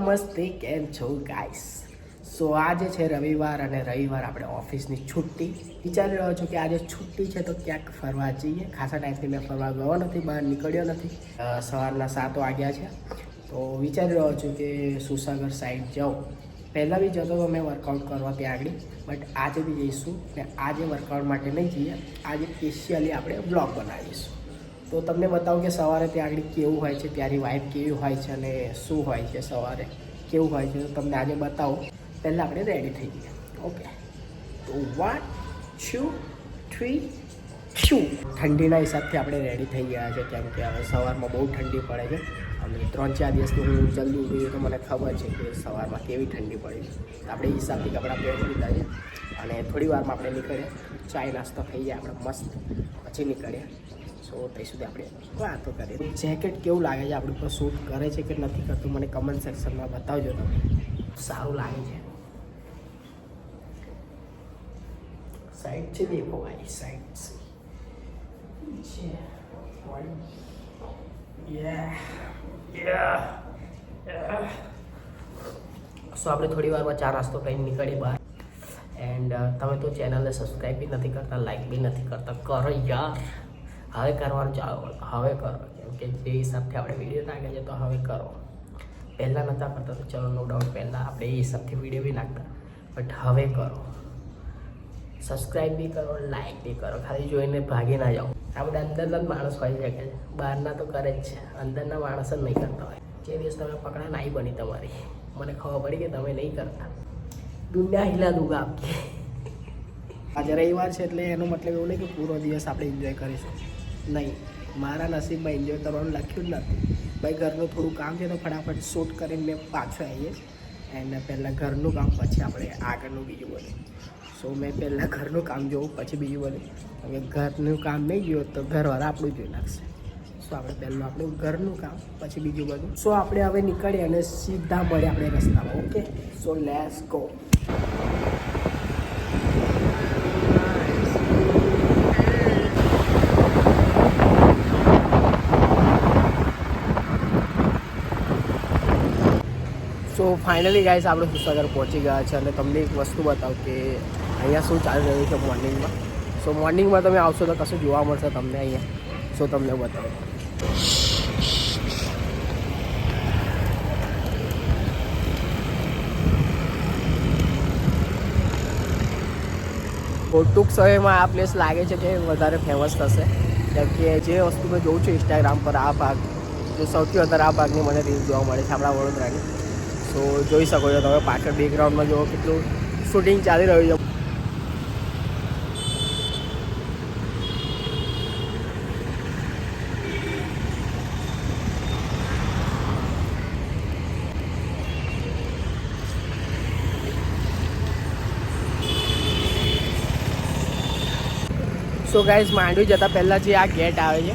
નમસ્તે, કેમ છો ગાઈસ સો આજે છે રવિવાર અને રવિવાર આપણે ઓફિસની છુટ્ટી. વિચારી રહ્યો છું કે આજે છુટ્ટી છે તો ક્યાંક ફરવા જઈએ. ખાસા ટાઈમથી મેં ફરવા ગયો નથી, બહાર નીકળ્યો નથી. સવારના સાત વાગ્યા છે. તો વિચારી રહ્યો છું કે સુસાગર સાઈડ જાઉં. પહેલાં બી જતો હતો મેં વર્કઆઉટ કરવા ત્યાં આગળ. બટ આજે બી જઈશું ને આજે વર્કઆઉટ માટે નહીં જઈએ. આજે સ્પેશિયલી આપણે બ્લોગ બનાવીશું. તો તમને બતાવું કે સવારે ત્યાં આગળ કેવું હોય છે, ત્યાંની વાઇફ કેવી હોય છે અને શું હોય છે સવારે? કેવું હોય છે? તમને આજે બતાવું. પહેલાં આપણે રેડી થઈ જઈએ. ઓકે તો વન ટુ થ્રી ટુ ઠંડીના હિસાબથી આપણે રેડી થઈ ગયા છે, કેમ કે હવે સવારમાં બહુ ઠંડી પડે છે. અને ત્રણ ચાર દિવસથી હું જલ્દી ઉઠી તો મને ખબર છે કે સવારમાં કેવી ઠંડી પડી છે. આપણે હિસાબથી કપડાં પહેરી લીધા છે. અને થોડી વારમાં આપણે નીકળીએ ચાય નાસ્તો થઈ જાય, આપણે મસ્ત પછી નીકળીએ સો ત્યાં સુધી આપણે વાતો કરીએ. જેકેટ કેવું લાગે છે? આપણી પર શૂટ કરે છે કે નથી કરતું? મને કમેન્ટ સેક્શનમાં બતાવજો. તમે સારું લાગે છે. સાઈડ છે દેખો ભાઈ સાઈડ છે. સો આપણે થોડી વારમાં ચા નાસ્તો કરીને નીકળીએ બહાર. એન્ડ તમે તો ચેનલને સબસ્ક્રાઈબ બી નથી કરતા લાઈક બી નથી કરતા. કરો યાર. હવે કરવાનું ચાલો, હવે કરો. કેમ કે જે હિસાબથી આપણે વીડિયો નાખે છે તો હવે કરો. પહેલાં નહોતા કરતા તો ચલો નો ડાઉટ પહેલાં આપણે એ હિસાબથી વીડિયો બી નાખતા. બટ હવે કરો. સબસ્ક્રાઈબ બી કરો લાઈક બી કરો. ખાલી જોઈને ભાગી ના જાઓ. આ બધા અંદરના જ માણસ હોય શકે છે બહારના તો કરે જ છે. અંદરના માણસ જ નહીં કરતા હોય. જે દિવસ તમે પકડા નાઈ બની તમારી. મને ખબર પડી કે તમે નહીં કરતા. દુનિયા હિલા દુગા આપી આજે રવિવાર છે એટલે એનો મતલબ એવું નહીં કે પૂરો દિવસ આપણે એન્જોય કરીશું. નહીં. મારા નસીબમાં એન્જોય કરવાનું લખ્યું જ નથી. ભાઈ, ઘરનું થોડું કામ છે તો ફટાફટ શૂટ કરીને મેં પાછો આવીએ. એન્ડ પહેલાં ઘરનું કામ, પછી આપણે આગળનું બીજું બધું. સો મેં પહેલાં ઘરનું કામ જોઉં પછી બીજું બધું. હવે ઘરનું કામ નહીં જોયું તો ઘરવાળા આપણું જોઈ નાખશે. સો આપણે પહેલું આપણું ઘરનું કામ, પછી બીજું બધું. સો આપણે હવે નીકળીએ અને સીધા મળીએ આપણે રસ્તામાં okay so let's go so finally guys આપણે પુસ્તકર પહોંચી ગયા છે અને તમને એક વસ્તુ બતાવું કે અહીંયા શું ચાલી રહ્યું છે મોર્નિંગમાં. સો મોર્નિંગમાં તમે આવશો તો કશું જોવા મળશે તમને અહીંયા. સો તમને બતાવું. ટૂંક સમયમાં આ પ્લેસ લાગે છે કે વધારે ફેમસ થશે. કેમ કે જે વસ્તુ મેં જોઉં છું ઇન્સ્ટાગ્રામ પર, આ ભાગ. જે સૌથી વધારે આ ભાગની મને રીલ જોવા મળે છે આપણા વડોદરાની. સો જોઈ શકો છો તમે પાછળ બેકગ્રાઉન્ડમાં જુઓ કેટલું શૂટિંગ ચાલી રહ્યું છે. સો ગાઈઝ માંડવી જતાં પહેલાં જે આ ગેટ આવે છે,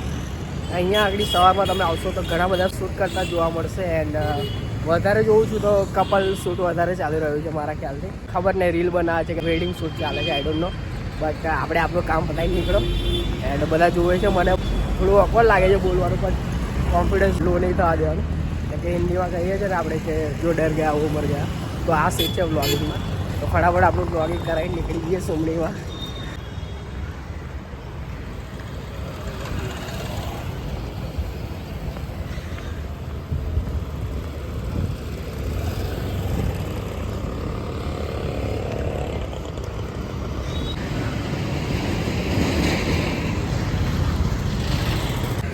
અહીંયા આગળ સવારમાં તમે આવશો તો ઘણા બધા શૂટ કરતા જોવા મળશે એન્ડ વધારે જોઉં છું તો કપલ શૂટ વધારે ચાલી રહ્યું છે મારા ખ્યાલથી. ખબર નહીં રીલ બનાવે છે કે વેડિંગ શૂટ ચાલે છે આઈ ડોન્ટ નો બટ આપણે આપણું કામ પતાવી નીકળો. એન્ડ બધા જોવે છે, મને થોડું અકવર્ડ લાગે છે બોલવાનું, પણ કોન્ફિડન્સ લો નહીં થવા દેવાનું. કેમ કે હિન્દીમાં કહીએ છીએ ને આપણે કે જો ડર ગયા મર ગયા. તો આ સીટ છે બ્લોગિંગમાં તો ફટાફટ આપણું બ્લોગિંગ કરાવીને નીકળી જઈએ સોમણીમાં.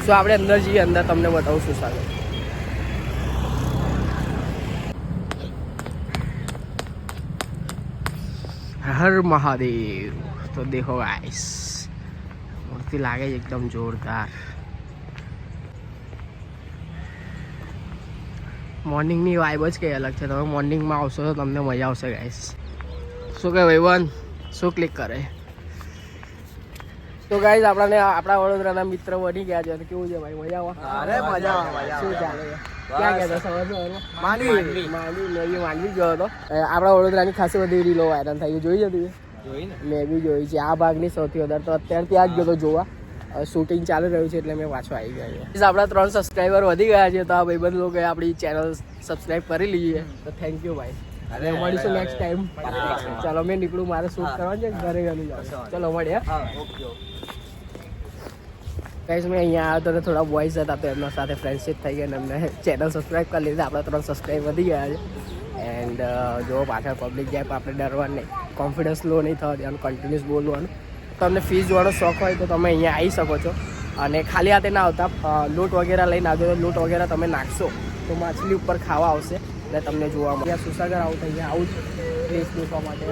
સો આપણે અંદર જઈએ, અંદર તમને બતાવું શું સારું. હર મહાદેવ. તો દેખો ગાઈસ મૂર્તિ લાગે છે એકદમ જોરદાર. મોર્નિંગની વાઇબ જ કંઈ અલગ છે. તમે મોર્નિંગમાં આવશો તો તમને મજા આવશે ગાઈસ શું કહે વૈવન શું ક્લિક કરે. તો ગાઈઝ આપણાને આપણા વડોદરાના મિત્ર બની ગયા છે. અને કેવું છે ભાઈ? મજા આવે? અરે મજા આવે, શું ચાલે? ક્યાં ગયા હતા? સવાર સવારમાં માંડવી. માંડવી. મેં માંડવી ગયો હતો. આપણા વડોદરાની ખાસી બધી રીલો વાયરલ થઈ જોઈ હતી? ને. મેં બી જોઈ છે. આ ભાગની સૌથી વધારે તો અત્યારે ત્યાં જ ગયો તો જોવા. શૂટિંગ ચાલી રહ્યું છે એટલે મેં પાછો આવી ગયા છે. આપણા ત્રણ સબસ્ક્રાઈબર વધી ગયા છે તો આ ભાઈબંધ લોકોએ આપણી ચેનલ સબસ્ક્રાઈબ કરી લઈએ તો થેન્ક યુ ભાઈ. અને મળીશું નેક્સ્ટ ટાઈમ ચાલો મેં નીકળું મારે શૂટ કરવાનું છે ઘરે ઘરે જાઉં ચલો મળીએ કઈશ મેં અહીંયા આવ્યો તો થોડા બોયઝ હતા તો એમના સાથે ફ્રેન્ડશિપ થઈ ગઈ અને એમને ચેનલ સબસ્ક્રાઈબ કરી લીધી. આપણા ત્રણ સબસ્ક્રાઈબ વધી ગયા છે. એન્ડ જો પાછળ પબ્લિક જાય પણ આપણે ડરવાનું નહીં કોન્ફિડન્સ લો નહીં થવા દેવાનું કન્ટિન્યુઅસ બોલવાનું. તમને ફીસ જોવાનો શોખ હોય તો તમે અહીંયા આવી શકો છો. અને ખાલી હાથે ના આવતા લૂંટ વગેરે લઈને આવજો. તો લૂંટ વગેરે તમે નાખશો તો માછલી ઉપર ખાવા આવશે અને તમને જોવા મળે. સુસાગર આવું થઈ અહીંયા આવું જ પ્લેસ દેખવા માટે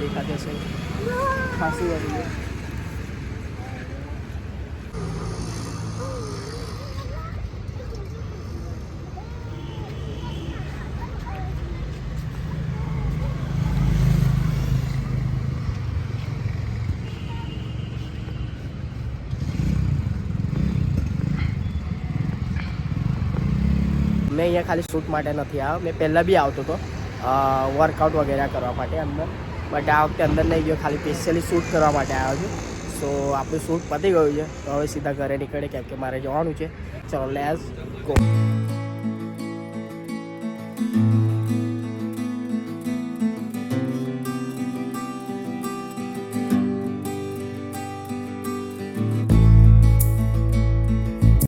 દેખાતી હશે. ખાસી મેં અહીંયા ખાલી શૂટ માટે નથી આવ્યો. મેં પહેલાં બી આવતો હતો વર્કઆઉટ વગેરે કરવા માટે અંદર. બટ આ વખતે અંદર નહીં ગયો, ખાલી સ્પેશિયલી શૂટ કરવા માટે આવ્યો છું. સો આપણું શૂટ પતી ગયું છે. તો હવે સીધા ઘરે નીકળે કેમ કે મારે જવાનું છે. ચલો લેસ ગો